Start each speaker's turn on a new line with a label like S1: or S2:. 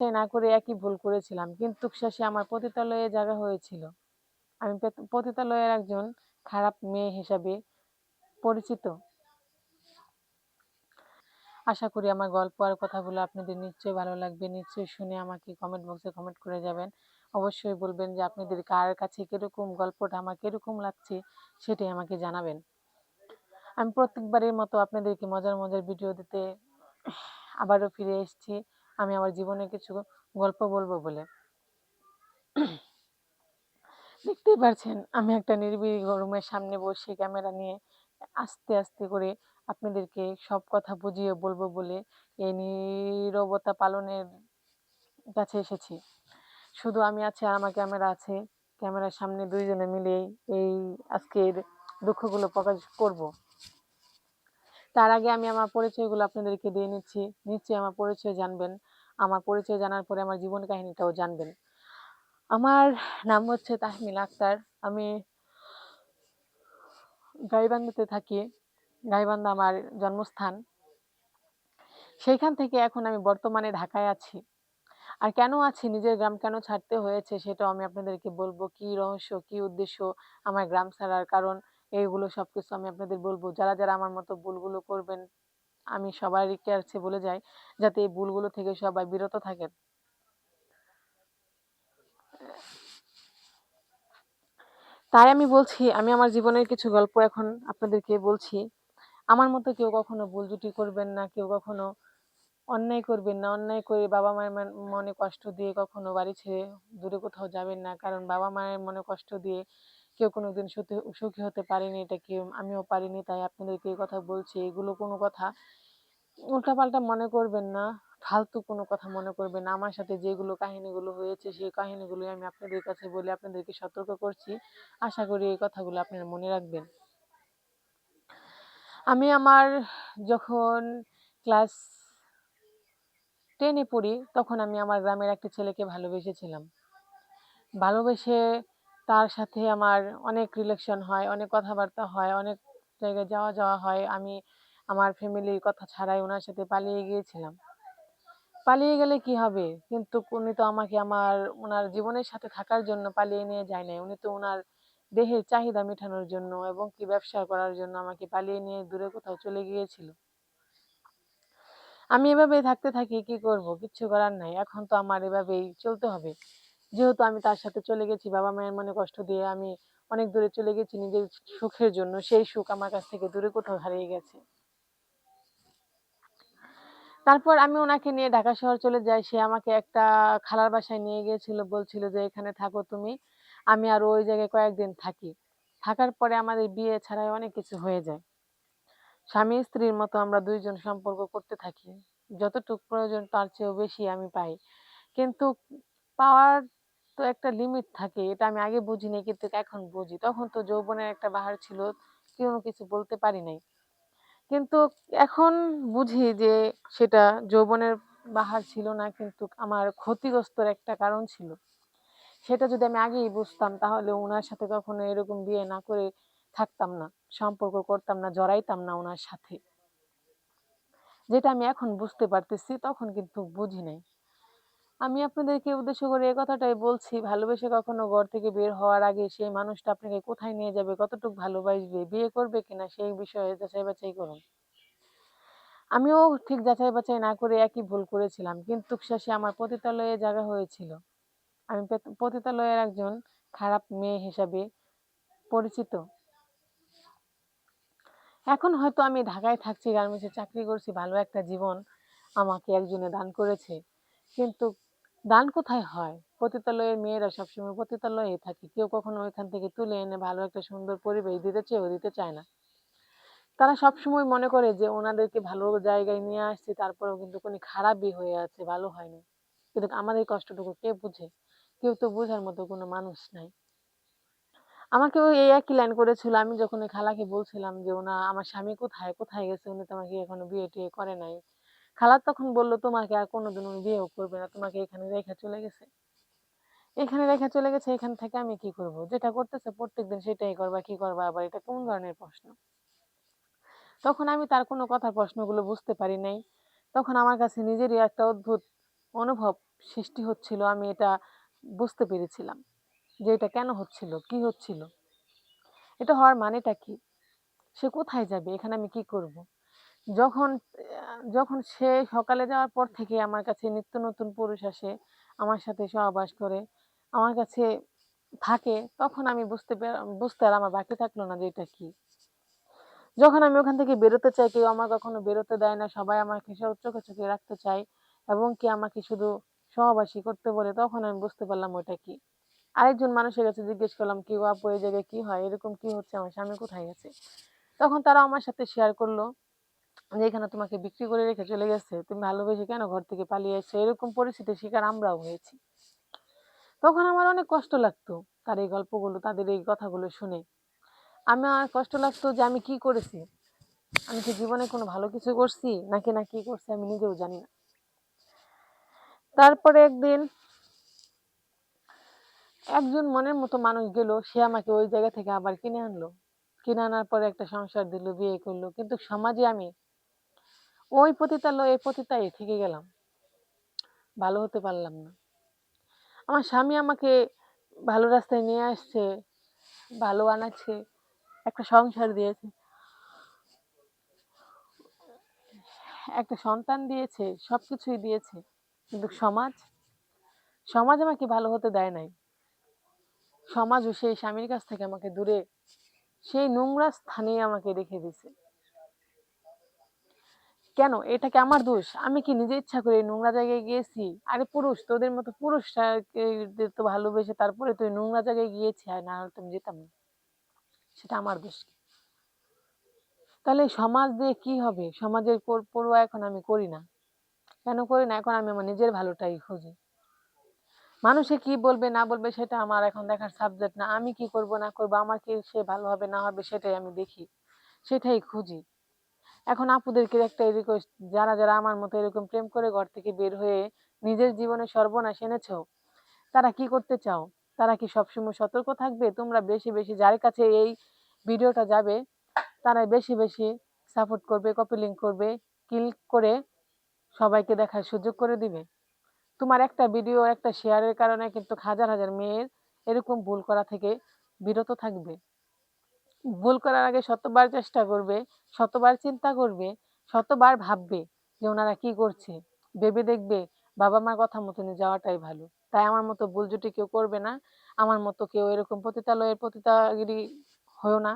S1: যাচাই না করে একই ভুল করেছিলাম। কিন্তু শেষে আমার পতিতালয়ে জায়গা হয়েছিল। আমি পতিতালয়ের একজন খারাপ মেয়ে হিসাবে পরিচিত। আশা করি আমার গল্প আর কথাগুলো আপনাদের নিশ্চয়ই ভালো লাগবে। নিশ্চয়ই শুনে আমাকে কমেন্ট বক্সে কমেন্ট করে যাবেন। অবশ্যই বলবেন যে আপনাদের কার কাছে কীরকম গল্পটা আমার কীরকম লাগছে সেটাই আমাকে জানাবেন। আমি প্রত্যেকবারের মতো আপনাদেরকে মজার মজার ভিডিও দিতে আবারও ফিরে এসেছি। আমি আমার জীবনের কিছু গল্প বলব বলে। দেখতেই পারছেন, আমি একটা নিরিবিলি রুমের সামনে বসে ক্যামেরা নিয়ে আস্তে আস্তে করে আপনাদেরকে সব কথা বুঝিয়ে বলব বলে এই নীরবতা পালনের কাছে এসেছি। শুধু আমি আছি আর আমার ক্যামেরা আছে। ক্যামেরার সামনে দুইজনে মিলে এই আজকের দুঃখগুলো প্রকাশ করব। তার আগে আমি আমার পরিচয়গুলো আপনাদেরকে দিয়ে নিচ্ছি। নিশ্চয়ই আমার পরিচয় জানবেন। আমার পরিচয় জানার পরে আমার জীবন কাহিনীটাও জানবেন। আমার নাম হচ্ছে তাহমিল আক্তার। আমি গাইবান্ধাতে থাকি। গাইবান্ধা আমার জন্মস্থান। সেইখান থেকে এখন আমি বর্তমানে ঢাকায় আছি। আর কেন আছি, নিজের গ্রাম কেন ছাড়তে হয়েছে সেটাও আমি আপনাদেরকে বলব। কি রহস্য, কি উদ্দেশ্য আমার গ্রাম ছাড়ার কারণ, এইগুলো সবকিছু আমি আপনাদের বলব। যারা যারা আমার মতো ভুলগুলো করবেন আমি সবারই কাছে বলে যাই যাতে এই ভুলগুলো থেকে সবাই বিরত থাকেন। তাই আমি বলছি, আমি আমার জীবনের কিছু গল্প এখন আপনাদেরকে বলছি। আমার মতো কেউ কখনো ভুল জুটি করবেন না, কেউ কখনো অন্যায় করবেন না। অন্যায় করে বাবা মায়ের মনে কষ্ট দিয়ে কখনো বাড়ি ছেড়ে দূরে কোথাও যাবেন না, কারণ বাবা মায়ের মনে কষ্ট দিয়ে কেউ কোনোদিন সুখী সুখী হতে পারেনি, এটা কেউ, আমিও পারিনি, তাই আপনাদেরকে এই কথা বলছি। এগুলো কোনো কথা উল্টাপাল্টা মনে করবেন না, ফালতু কোনো কথা মনে করবেন না। আমার সাথে যেগুলো কাহিনীগুলো হয়েছে, সেই কাহিনীগুলো আমি আপনাদের কাছে বলে আপনাদেরকে সতর্ক করছি। আশা করি এই কথাগুলো আপনারা মনে রাখবেন। আমি আমার যখন ক্লাস টেনে পড়ি, তখন আমি আমার গ্রামের একটি ছেলেকে ভালোবেসেছিলাম। ভালোবেসে তার সাথে আমার অনেক রিলেশন হয়, অনেক কথাবার্তা হয়, অনেক জায়গায় যাওয়া যাওয়া হয়। আমি আমার ফ্যামিলির কথা ছাড়াই ওনার সাথে পালিয়ে গিয়েছিলাম। পালিয়ে গেলে কি হবে? কিন্তু উনি তো আমাকে আমার ওনার জীবনের সাথে থাকার জন্য পালিয়ে নিয়ে যায় নাই। উনি তো ওনার দেহের চাহিদা মেটানোর জন্য এবং কি ব্যবসা করার জন্য আমাকে পালিয়ে নিয়ে দূরে কোথাও চলে গিয়েছিল। আমি এভাবেই থাকতে থাকি, কি করব? কিচ্ছু করার নাই। এখন তো আমার এভাবেই চলতে হবে। যেহেতু আমি তার সাথে চলে গেছি, বাবা মায়ের মনে কষ্ট দিয়ে আমি অনেক দূরে চলে গেছি নিজের সুখের জন্য, সেই সুখ আমার কাছ থেকে দূরে কোথাও হারিয়ে গেছে। তারপর আমি ওনাকে নিয়ে ঢাকা শহর চলে যাই। সে আমাকে একটা খালার বাসায় নিয়ে গিয়েছিল, বলছিল যে এখানে থাকো তুমি, আমি আর ওই জায়গায় কয়েকদিন থাকি। থাকার পরে আমাদের বিয়ে ছাড়াই অনেক কিছু হয়ে যায়। স্বামী স্ত্রীর মতো আমরা দুইজন সম্পর্ক করতে থাকি। যতটুকু প্রয়োজন তার চেয়েও বেশি আমি পাই। কিন্তু পাওয়ার তো একটা লিমিট থাকে, এটা আমি আগে বুঝিনি কিন্তু এখন বুঝি। তখন তো যৌবনের একটা বাহার ছিল, কেউ কিছু বলতে পারি নাই। কিন্তু এখন বুঝি যে সেটা যৌবনের বাহার ছিল না, কিন্তু আমার ক্ষতিগ্রস্তর একটা কারণ ছিল। সেটা যদি আমি আগেই বুঝতাম, তাহলে ওনার সাথে কখনো এরকম বিয়ে না করে থাকতাম না, সম্পর্ক করতাম না, জড়াইতাম না ওনার সাথে। যেটা আমি এখন বুঝতে পারতেছি, তখন কিন্তু বুঝি নাই। আমি আপনাদেরকে উদ্দেশ্য করে এই কথাটাই বলছি, ভালোবেসে কখনো ঘর থেকে বের হওয়ার আগে সেই মানুষটা আপনাকে কোথায় নিয়ে যাবে, কতটুকু ভালোবাসবে, বিয়ে করবে কিনা সেই বিষয়ে যাচাই বাছাই করুন। আমিও ঠিক যাচাই বাছাই না করে একই ভুল করেছিলাম, কিন্তু শেষে আমার পতিতালয়ে জায়গা হয়েছিল। আমি পতিতালয়ের একজন খারাপ মেয়ে হিসাবে পরিচিত। এখন হয়তো আমি ঢাকায় থাকছি, গার্মেন্টসে চাকরি করছি, ভালো একটা জীবন আমাকে একজনে দান করেছে, কিন্তু দান কোথায় হয়? পতিতালয়ের মেয়েরা সবসময় পতিতালয়ে থাকে। কেউ কখনো ওইখান থেকে তুলে এনে ভালো একটা সুন্দর পরিবেশ দিতে চেয়েও দিতে চায় না। তারা সবসময় মনে করে যে, ওনাদেরকে ভালো জায়গায় নিয়ে আসছে, তারপরেও কিন্তু কোনো খারাপই হয়ে আছে, ভালো হয়নি কিন্তু আমাদের কষ্টটুকু কে বুঝে? কেউ তো বোঝার মতো কোনো মানুষ নাই। আমাকেও এই একই লাইন করেছিল। আমি যখন খালাকে বলছিলাম যে, ওনা, আমার স্বামী কোথায়? কোথায় গেছে? উনি তো আমাকে এখনও বিয়ে টিয়ে করে নাই। খালা তখন বলল, তোমাকে আর কোনোদিন উনি বিয়েও করবে না। তোমাকে এখানে রেখে চলে গেছে। এখানে রেখে চলে গেছে, এখান থেকে আমি কি করব? যেটা করতেছে প্রত্যেকদিন সেটাই করবা, কি করবা, আবার এটা কোন ধরনের প্রশ্ন? তখন আমি তার কোনো কথার প্রশ্নগুলো বুঝতে পারি নাই। তখন আমার কাছে নিজেরই একটা অদ্ভুত অনুভব সৃষ্টি হচ্ছিল, আমি এটা বুঝতে পেরেছিলাম যে এটা কেন হচ্ছিল, কি হচ্ছিল। এটা হওয়ার মানেটা কি? সে কোথায় যাবে? এখানে আমি কি করব? যখন যখন সে সকালে যাওয়ার পর থেকে আমার কাছে নিত্য নতুন পুরুষ আসে, আমার সাথে সহবাস করে, আমার কাছে থাকে, তখন আমি বুঝতে বুঝতে আর আমার বাকি থাকল না যে এটা কি। যখন আমি ওখান থেকে বেরোতে চাই, কেউ আমার কখনো বেরোতে দেয় না, সবাই আমাকে চোখে চোখে রাখতে চায়, এবং কি আমাকে শুধু সহবাসী করতে বলে, তখন আমি বুঝতে পারলাম ওটা কি। আরেকজন মানুষের কাছে জিজ্ঞেস করলাম, কি আপু, এই জায়গায় কি হয়? এরকম কি হচ্ছে? আমার স্বামী কোথায় গেছে? তখন তারা আমার সাথে শেয়ার করল। যে এখানে তোমাকে বিক্রি করে রেখে চলে গেছে, তুমি ভালোবেসে কেন ঘর থেকে পালিয়ে এসছো? এরকম পরিস্থিতির শিকার আমরাও হয়েছি। তখন আমার অনেক কষ্ট লাগতো তার এই গল্পগুলো, তাদের এই কথাগুলো শুনে। আমার কষ্ট লাগতো যে আমি কি করেছি? আমি কি জীবনে কোনো ভালো কিছু করছি? নাকি না কি করছি আমি নিজেও জানি না। তারপরে একদিন একজন মনের মতো মানুষ গেল, সে আমাকে ওই জায়গা থেকে আবার কিনে আনলো। কিনে আনার পরে একটা সংসার দিল, বিয়ে করল। কিন্তু সমাজে আমি ওই পতিতালয়ে পতিতাই থেকে গেলাম। ভালো হতে পারলাম না। আমার স্বামী আমাকে ভালো রাস্তায় নিয়ে আসছে, ভালো আনাচ্ছে, একটা সংসার দিয়েছে। একটা সন্তান দিয়েছে সব কিছুই দিয়েছে। কিন্তু সমাজ সমাজ আমাকে ভালো হতে দেয় নাই। সমাজও সেই স্বামীর কাছ থেকে আমাকে দূরে, সেই নোংরা স্থানে আমাকে রেখে দিছে কেন? এটা কি আমার দোষ? আমি কি নিজে ইচ্ছা করে নোংরা জায়গায় গিয়েছি? আরে পুরুষ, তোদের মতো পুরুষকে তো ভালোবেসে তারপরে তুই নোংরা জায়গায় গিয়েছি। আর না হলে তুমি যেতাম না। সেটা আমার দোষ তাহলে সমাজ দিয়ে কি হবে? সমাজের পড়ুয়া এখন আমি করি না। কেন করি না? এখন আমি আমার নিজের ভালোটাই খুঁজি। মানুষে কি বলবে, না বলবে সেটা আমার এখন দেখার সাবজেক্ট না। আমি কি করব, না করব, আমার কি সে ভালো হবে, না হবে সেটাই আমি দেখি। সেটাই খুঁজি। এখন আপুদেরকে একটা রিকোয়েস্ট যারা যারা আমার মতো এরকম প্রেম করে ঘর থেকে বের হয়ে নিজের জীবনে সর্বনাশ এনেছো, তারা কি করতে চাও? তারা কি সবসময় সতর্ক থাকবে? তোমরা বেশি বেশি যার কাছে এই ভিডিওটা যাবে তারা বেশি বেশি সাপোর্ট করবে কপি লিঙ্ক করবে ক্লিক করে সবাইকে দেখার সুযোগ করে দিবে। তোমার একটা ভিডিও একটা শেয়ারের কারণে কিন্তু হাজার হাজার মেয়ের এরকম ভুল করা থেকে বিরত থাকবে। ভুল করার আগে শতবার চেষ্টা করবে, শতবার চিন্তা করবে, শতবার ভাববে যে ওনারা কি করছে। ভেবে দেখবে বাবা মার কথা মতনে যাওয়াটাই ভালো। তাই আমার মতো ভুল জুটি কেউ করবে না। আমার মতো কেউ এরকম পতিতালয়ের পতিতাগিরি হয়েও না।